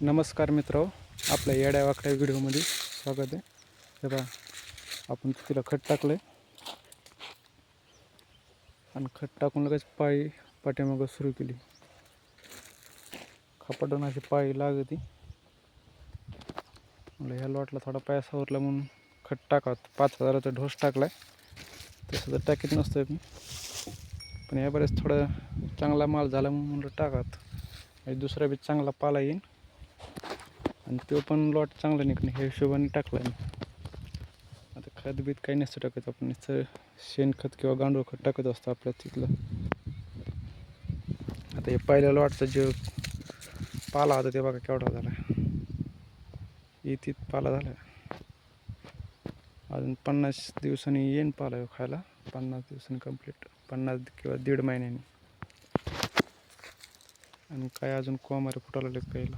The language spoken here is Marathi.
नमस्कार मित्र आपल्या येड्या वाकड्या व्हिडिओमध्ये स्वागत आहे. हे बघा आपण तिला खत टाकलं आहे आणि खत टाकून लगेच पाळी पाठीमागं सुरू केली. खपाटून अशी पाळी लागती. म्हणलं ह्या लॉटला थोडा पाय सावरला म्हणून खत टाकावं. पाच हजाराचा ढोस टाकला आहे तसं तर टाकीत नसतं मी. पण या बरेच थोडं चांगला माल झाला म्हणून म्हणलं टाकात आणि दुसरा बी चांगला पाला येईन. आणि तो पण लॉट चांगला निघणं हे हिशोबाने टाकला मी. आता खत बीत काही नसतं टाकत आपण. नुसतं शेणखत किंवा गांडूळ खत टाकत असतो आपल्या तिथलं. आता हे पहिल्या लॉटचा जे पाला होता ते बघा केवढा झाला. इथे पाला झाला. अजून पन्नास दिवसांनी येईन पाला खायला. पन्नास दिवसांनी कंप्लीट पन्नास किंवा दीड महिन्यानी. आणि काय अजून कोमारे फुटायला लागलेत पहिला?